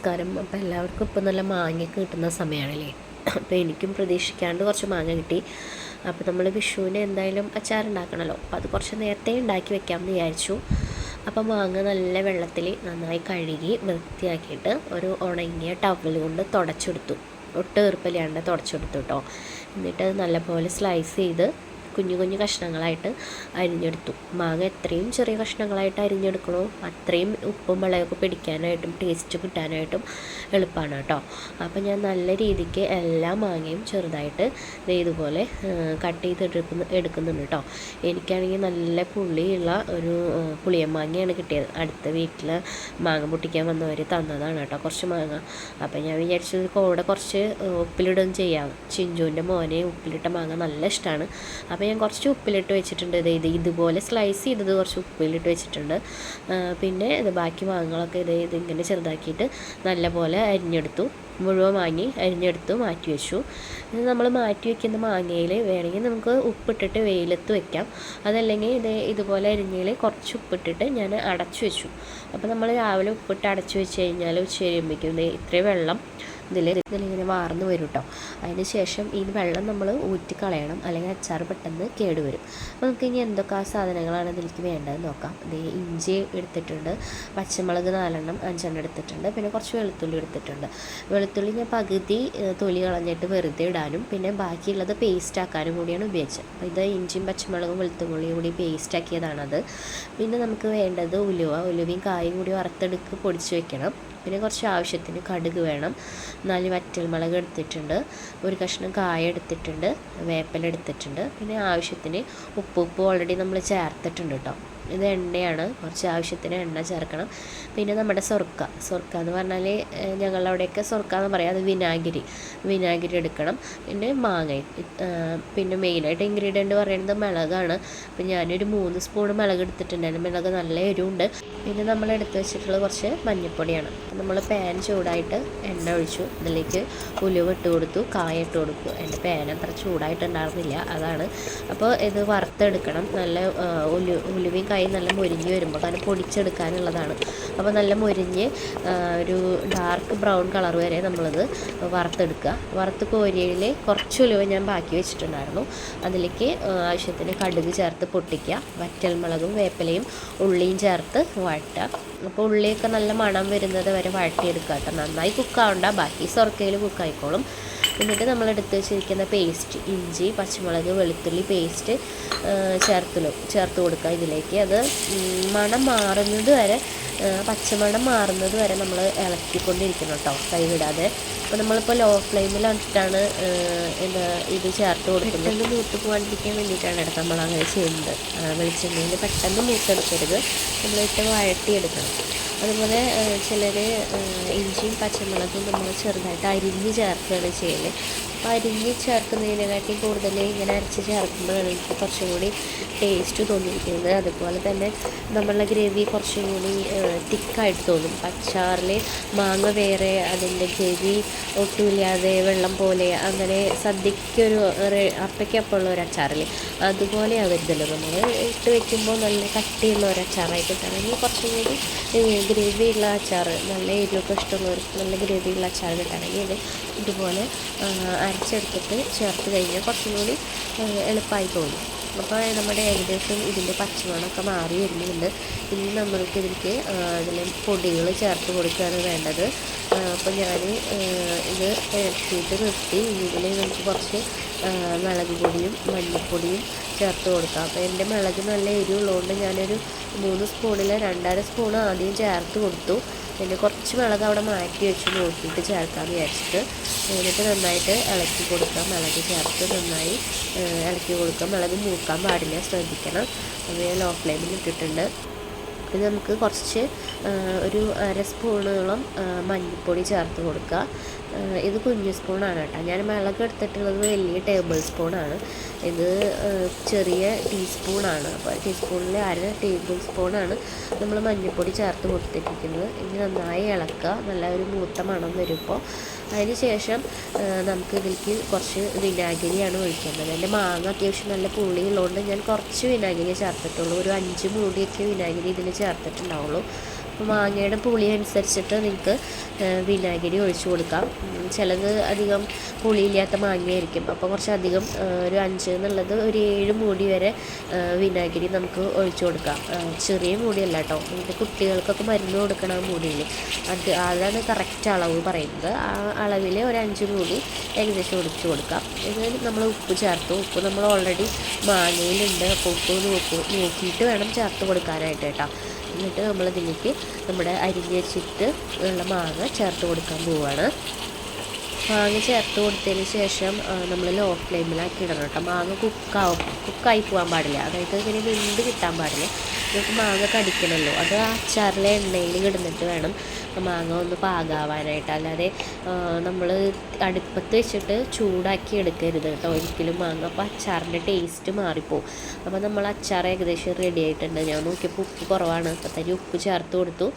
നമസ്കാരം. അപ്പോൾ എല്ലാവർക്കും ഇപ്പം നല്ല മാങ്ങ കിട്ടുന്ന സമയമാണല്ലേ അപ്പോൾ എനിക്കും പ്രതീക്ഷിക്കാണ്ട് കുറച്ച് മാങ്ങ കിട്ടി. അപ്പോൾ നമ്മൾ വിഷുവിന് എന്തായാലും അച്ചാറുണ്ടാക്കണമല്ലോ അപ്പോൾ അത് കുറച്ച് നേരത്തെ ഉണ്ടാക്കി വെക്കാമെന്ന് വിചാരിച്ചു. അപ്പോൾ മാങ്ങ നല്ല വെള്ളത്തിൽ നന്നായി കഴുകി വൃത്തിയാക്കിയിട്ട് ഒരു ഉണങ്ങിയ ടവൽ കൊണ്ട് തുടച്ചെടുത്തു. ഒട്ടും ഈർപ്പലിയാണ്ട് തുടച്ചെടുത്തു കേട്ടോ എന്നിട്ട് നല്ലപോലെ സ്ലൈസ് ചെയ്ത് കുഞ്ഞു കുഞ്ഞു കഷ്ണങ്ങളായിട്ട് അരിഞ്ഞെടുത്തു. മാങ്ങ എത്രയും ചെറിയ കഷ്ണങ്ങളായിട്ട് അരിഞ്ഞെടുക്കണോ അത്രയും ഉപ്പും വെള്ളമൊക്കെ പിടിക്കാനായിട്ടും ടേസ്റ്റ് കിട്ടാനായിട്ടും എളുപ്പമാണ് കേട്ടോ. അപ്പോൾ ഞാൻ നല്ല രീതിക്ക് എല്ലാ മാങ്ങയും ചെറുതായിട്ട് ഇതുപോലെ കട്ട് ചെയ്തെടുക്കുന്ന എടുക്കുന്നുണ്ട് കേട്ടോ. എനിക്കാണെങ്കിൽ നല്ല പുളിയുള്ള ഒരു പുളിയ പുളിയൻ മാങ്ങയാണ് കിട്ടിയത്. അടുത്ത വീട്ടിൽ മാങ്ങ പൊട്ടിക്കാൻ വന്നവർ തന്നതാണ് കേട്ടോ കുറച്ച് മാങ്ങ. അപ്പം ഞാൻ വിചാരിച്ചത് കൂടെ കുറച്ച് ഉപ്പിലിടുകയും ചെയ്യാം. ചിഞ്ചുവിന്റെ മോനെ ഉപ്പിലിട്ട മാങ്ങ നല്ല ഇഷ്ടമാണ് അപ്പോൾ ഞാൻ കുറച്ച് ഉപ്പിലിട്ട് വെച്ചിട്ടുണ്ട്. ഇത് ഇത് ഇതുപോലെ സ്ലൈസ് ചെയ്തത് കുറച്ച് ഉപ്പിലിട്ട് വെച്ചിട്ടുണ്ട്. പിന്നെ ഇത് ബാക്കി ഭാഗങ്ങളൊക്കെ ഇത് ഇതിങ്ങനെ ചെറുതാക്കിയിട്ട് നല്ലപോലെ അരിഞ്ഞെടുത്തു. മുഴുവൻ വാങ്ങി അരിഞ്ഞെടുത്ത് മാറ്റി വെച്ചു. നമ്മൾ മാറ്റി വെക്കുന്ന മാങ്ങയിൽ വേണമെങ്കിൽ നമുക്ക് ഉപ്പിട്ടിട്ട് വെയിലത്ത് വെക്കാം. അതല്ലെങ്കിൽ ഇത് ഇതുപോലെ അരിഞ്ഞയിൽ കുറച്ച് ഉപ്പിട്ടിട്ട് ഞാൻ അടച്ചു വെച്ചു. അപ്പോൾ നമ്മൾ രാവിലെ ഉപ്പിട്ട് അടച്ചു വെച്ച് കഴിഞ്ഞാൽ ഉച്ച കഴിയുമ്പോഴേക്കും ഇത്രയും വെള്ളം ഇതിൽ ഇതിലിങ്ങനെ വാർന്ന് വരും കേട്ടോ അതിന് ശേഷം ഈ വെള്ളം നമ്മൾ ഊറ്റിക്കളയണം അല്ലെങ്കിൽ അച്ചാർ പെട്ടെന്ന് കേടുവരും അപ്പോൾ നമുക്ക് ഇനി എന്തൊക്കെ ആ സാധനങ്ങളാണ് ഇതിലേക്ക് വേണ്ടതെന്ന് നോക്കാം. ദേ ഇഞ്ചി എടുത്തിട്ടുണ്ട്. പച്ചമുളക് നാലെണ്ണം അഞ്ചെണ്ണം എടുത്തിട്ടുണ്ട്. പിന്നെ കുറച്ച് വെളുത്തുള്ളി എടുത്തിട്ടുണ്ട്. വെളുത്തുള്ളി ഞാൻ പകുതി തൊലി കളഞ്ഞിട്ട് വെറുതെ ഇടാനും പിന്നെ ബാക്കിയുള്ളത് പേസ്റ്റ് ആക്കാനും കൂടിയാണ് ഉപയോഗിച്ചത്. അപ്പോൾ ഇത് ഇഞ്ചിയും പച്ചമുളകും വെളുത്തുള്ളിയും കൂടി പേസ്റ്റ് ആക്കിയതാണത്. പിന്നെ നമുക്ക് വേണ്ടത് ഉലുവ. ഉലുവയും കായും കൂടി വറുത്തെടുക്ക് പൊടിച്ച് വെക്കണം. പിന്നെ കുറച്ച് ആവശ്യത്തിന് കടുക് വേണം. നാല് വറ്റൽമുളക് എടുത്തിട്ടുണ്ട്. ഒരു കഷ്ണം കായ എടുത്തിട്ടുണ്ട്. വേപ്പില എടുത്തിട്ടുണ്ട്. പിന്നെ ആവശ്യത്തിന് ഉപ്പ്. ഉപ്പ് ഓൾറെഡി നമ്മൾ ചേർത്തിട്ടുണ്ട് കേട്ടോ ഇത് എണ്ണയാണ്. കുറച്ച് ആവശ്യത്തിന് എണ്ണ ചേർക്കണം. പിന്നെ നമ്മുടെ സൊർക്ക. സൊർക്ക എന്ന് പറഞ്ഞാൽ അവിടെയൊക്കെ സൊർക്ക എന്ന് പറയാം. അത് വിനാഗിരി. വിനാഗിരി എടുക്കണം. പിന്നെ മാങ്ങ. പിന്നെ മെയിനായിട്ട് ഇൻഗ്രീഡിയന്റ് പറയുന്നത് മിളകാണ്. അപ്പം ഞാനൊരു മൂന്ന് സ്പൂൺ മിളക് എടുത്തിട്ടുണ്ടായിരുന്നു. മിളക് നല്ല എരിവുണ്ട്. പിന്നെ നമ്മൾ എടുത്ത് വെച്ചിട്ടുള്ളത് കുറച്ച് മഞ്ഞൾപ്പൊടിയാണ് നമ്മൾ പാൻ ചൂടായിട്ട് എണ്ണ ഒഴിച്ചു. അതിലേക്ക് ഉലുവ ഇട്ട് കൊടുത്തു. കായ ഇട്ട് കൊടുത്തു. എന്റെ പാൻ അത്ര ചൂടായിട്ടുണ്ടായിരുന്നില്ല. അതാണ്. അപ്പോൾ ഇത് വറുത്തെടുക്കണം. നല്ല ഉലു ഉലുവയും നല്ല മുരിഞ്ഞ് വരുമ്പോൾ കാരണം പൊടിച്ചെടുക്കാനുള്ളതാണ്. അപ്പോൾ നല്ല മുരിഞ്ഞ് ഒരു ഡാർക്ക് ബ്രൗൺ കളർ വരെ നമ്മളത് വറുത്തെടുക്കുക. വറുത്ത് കോരിയയിൽ കുറച്ച് ഉലുവ ഞാൻ ബാക്കി വെച്ചിട്ടുണ്ടായിരുന്നു. അതിലേക്ക് ആവശ്യത്തിന് കടുക് ചേർത്ത് പൊട്ടിക്കുക. വറ്റൽമുളകും വേപ്പിലയും ഉള്ളിയും ചേർത്ത് വഴറ്റുക അപ്പോൾ ഉള്ളിയൊക്കെ നല്ല മണം വരുന്നത് വരെ വഴറ്റിയെടുക്കുക കേട്ടോ. നന്നായി കുക്കാവണ്ട ബാക്കി സ്വർക്കയിൽ കുക്കായിക്കോളും എന്നിട്ട് നമ്മൾ എടുത്ത് വെച്ചിരിക്കുന്ന പേസ്റ്റ് ഇഞ്ചി പച്ചമുളക് വെളുത്തുള്ളി പേസ്റ്റ് ചേർത്തലോ ചേർത്ത് കൊടുക്കുക ഇതിലേക്ക്. അത് മണം മാറുന്നത് വരെ പച്ചമണം മാറുന്നത് വരെ നമ്മൾ ഇളക്കിക്കൊണ്ടിരിക്കണം കേട്ടോ കൈവിടാതെ അപ്പോൾ നമ്മളിപ്പോൾ ലോ ഫ്ലെയിമിലിട്ടിട്ടാണ് എന്താ ഇത് ചേർത്ത് കൊടുക്കുന്നത്. പെട്ടെന്ന് മൂത്ത് പോകാണ്ടിരിക്കാൻ വേണ്ടിയിട്ടാണ് കേട്ടോ നമ്മൾ അങ്ങനെ ചെയ്യുന്നത് വെളിച്ചെണ്ണയിൽ പെട്ടെന്ന് മൂത്തെടുക്കരുത്. നമ്മളിട്ട് വഴട്ടിയെടുക്കണം അതുപോലെ ചിലർ ഇഞ്ചിയും പച്ചമുളകും നമ്മൾ ചെറുതായിട്ട് അരിഞ്ഞ് ചേർക്കുകയാണ് ചെയ്യൽ അരിഞ്ഞ് ചേർക്കുന്നതിനെക്കാട്ടി കൂടുതൽ ഇങ്ങനെ അരച്ച് ചേർക്കുമ്പോഴാണ് എനിക്ക് കുറച്ചും കൂടി ടേസ്റ്റ് തോന്നിയിരിക്കുന്നത്. അതുപോലെ തന്നെ നമ്മളുടെ ഗ്രേവി കുറച്ചും കൂടി തിക്കായിട്ട് തോന്നും. അച്ചാറിൽ മാങ്ങ വേറെ അതിന്റെ ഗ്രേവി ഒട്ടുമില്ലാതെ വെള്ളം പോലെ അങ്ങനെ സദ്യക്കൊരു അപ്പയ്ക്കപ്പുള്ള ഒരു അച്ചാറിൽ അതുപോലെ ആവരുതല്ലോ. നമ്മൾ ഇട്ട് വെക്കുമ്പോൾ നല്ല കട്ടിയുള്ള ഒരു അച്ചാറായിട്ട് കിട്ടണമെങ്കിൽ കുറച്ചും കൂടി ഗ്രേവിയുള്ള അച്ചാർ നല്ല എരിവൊക്കെ ഇഷ്ടമുള്ളവർക്ക് നല്ല ഗ്രേവിയുള്ള അച്ചാർ കിട്ടണമെങ്കിൽ ഇത് ഇതുപോലെ അരച്ചെടുത്തിട്ട് ചേർത്ത് കഴിഞ്ഞാൽ കുറച്ചും കൂടി എളുപ്പമായി തോന്നും. അപ്പോൾ നമ്മുടെ ഏകദേശം ഇതിന്റെ പച്ചമണമൊക്കെ മാറി വരുന്നുണ്ട്. ഇനി നമ്മൾക്ക് ഇതിലേക്ക് അതിൽ പൊടികൾ ചേർത്ത് കൊടുക്കുകയാണ് വേണ്ടത്. അപ്പോൾ ഞാൻ ഇത് ഇറക്കിയിട്ട് നിർത്തി. ഇതിൽ നമുക്ക് കുറച്ച് മുളക് പൊടിയും മഞ്ഞൾപ്പൊടിയും ചേർത്ത് കൊടുക്കാം. അപ്പോൾ എന്റെ മുളക് നല്ല എരിവുള്ളതുകൊണ്ട് ഞാനൊരു മൂന്ന് സ്പൂണിൽ രണ്ടര സ്പൂൺ ആദ്യം ചേർത്ത് കൊടുത്തു. പിന്നെ കുറച്ച് മുളക് അവിടെ മാറ്റി വെച്ച് നോക്കിയിട്ട് ചേർക്കാമെന്ന് വിചാരിച്ചിട്ട്. എന്നിട്ട് നന്നായിട്ട് ഇളക്കി കൊടുക്കാം. മുളക് ചേർത്ത് നന്നായി ഇളക്കി കൊടുക്കുക മുളക് മൂക്കാൻ പാടില്ല ശ്രദ്ധിക്കണം. അത് ലോ ഫ്ലെയിമിൽ ഇട്ടിട്ടുണ്ട്. പിന്നെ നമുക്ക് കുറച്ച് ഒരു അര സ്പൂണോളം ആ, മഞ്ഞൾപ്പൊടി ചേർത്ത് കൊടുക്കുക ഇത് കുഞ്ഞു സ്പൂണാണ് കേട്ടോ. ഞാൻ മിളക് എടുത്തിട്ടുള്ളത് വലിയ ടേബിൾ സ്പൂണാണ്. ഇത് ചെറിയ ടീസ്പൂണാണ്. അപ്പോൾ ടീസ്പൂണിൽ അര ടേബിൾ സ്പൂണാണ് നമ്മൾ മഞ്ഞൾപ്പൊടി ചേർത്ത് കൊടുത്തിരിക്കുന്നത്. ഇനി നന്നായി ഇളക്കുക. നല്ല ഒരു മൂത്ത മണം വരുമ്പോൾ അതിന് ശേഷം നമുക്ക് ഇതിലേക്ക് കുറച്ച് വിനാഗിരിയാണ് ഒഴിക്കേണ്ടത്. എന്റെ മാങ്ങ അത്യാവശ്യം നല്ല പുളിയുള്ളതുകൊണ്ട് ഞാൻ കുറച്ച് വിനാഗിരി ചേർത്തിട്ടുള്ളൂ. ഒരു അഞ്ച് മൂടിയൊക്കെ വിനാഗിരി ഇതിൽ ചേർത്തിട്ടുണ്ടാവുള്ളൂ. മാങ്ങയുടെ പുളി അനുസരിച്ചിട്ട് നിങ്ങൾക്ക് വിനാഗിരി ഒഴിച്ചു കൊടുക്കാം. ചിലത് അധികം പുളിയില്ലാത്ത മാങ്ങയായിരിക്കും. അപ്പോൾ കുറച്ചധികം ഒരു അഞ്ച് എന്നുള്ളത് ഒരു ഏഴ് മൂടി വരെ വിനാഗിരി നമുക്ക് ഒഴിച്ചു കൊടുക്കാം. ചെറിയ മൂടിയല്ല കേട്ടോ. നമുക്ക് കുട്ടികൾക്കൊക്കെ മരുന്ന് കൊടുക്കണ ആ മൂടിയിൽ അത് അതാണ് കറക്റ്റ് അളവ് പറയുന്നത്. ആ അളവിൽ ഒരു അഞ്ച് മൂടി ഏകദേശം ഒഴിച്ചു കൊടുക്കാം. ഇത് നമ്മൾ ഉപ്പ് ചേർത്തു. ഉപ്പ് നമ്മൾ ഓൾറെഡി മാങ്ങയിലുണ്ട്. അപ്പോൾ ഉപ്പ് നോക്കൂ നോക്കിയിട്ട് വേണം ചേർത്ത് കൊടുക്കാനായിട്ട് കേട്ടോ. എന്നിട്ട് നമ്മൾ അതിലേക്ക് നമ്മുടെ അരിഞ്ഞ് വെച്ചിട്ട് ഉള്ള മാങ്ങ ചേർത്ത് കൊടുക്കാൻ പോവുകയാണ് മാങ്ങ ചേർത്ത് കൊടുത്തതിന് ശേഷം നമ്മൾ ലോ ഫ്ലെയിമിലാക്കി ഇടണം കേട്ടോ. മാങ്ങ കുക്കാവും കുക്കായി പോകാൻ പാടില്ല. അതായത് ഇങ്ങനെ വെന്ത് കിട്ടാൻ പാടില്ല. നമുക്ക് മാങ്ങ കടിക്കണമല്ലോ അത് ആ അച്ചാറിലെ എണ്ണയിൽ കിടന്നിട്ട് വേണം മാങ്ങ ഒന്ന് പാകാവാനായിട്ട്. അല്ലാതെ നമ്മൾ അടുപ്പത്ത് വെച്ചിട്ട് ചൂടാക്കി എടുക്കരുത് കേട്ടോ ഒരിക്കലും മാങ്ങ. അപ്പോൾ അച്ചാറിന്റെ ടേസ്റ്റ് മാറിപ്പോവും. അപ്പോൾ നമ്മൾ അച്ചാർ ഏകദേശം റെഡി ആയിട്ടുണ്ട്. ഞാൻ നോക്കിയപ്പോൾ ഉപ്പ് കുറവാണ്. അപ്പോൾ തന്നെ ഉപ്പ് ചേർത്ത് കൊടുത്തു.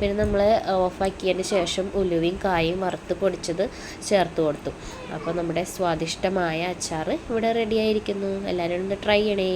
പിന്നെ നമ്മൾ ഓഫാക്കിയതിന് ശേഷം ഉലുവയും കായും വറുത്ത് പൊടിച്ചത് ചേർത്ത് കൊടുത്തു. അപ്പോൾ നമ്മുടെ സ്വാദിഷ്ടമായ അച്ചാർ ഇവിടെ റെഡിയായിരിക്കുന്നു എല്ലാവരും ഒന്ന് ട്രൈ ചെയ്യണേ.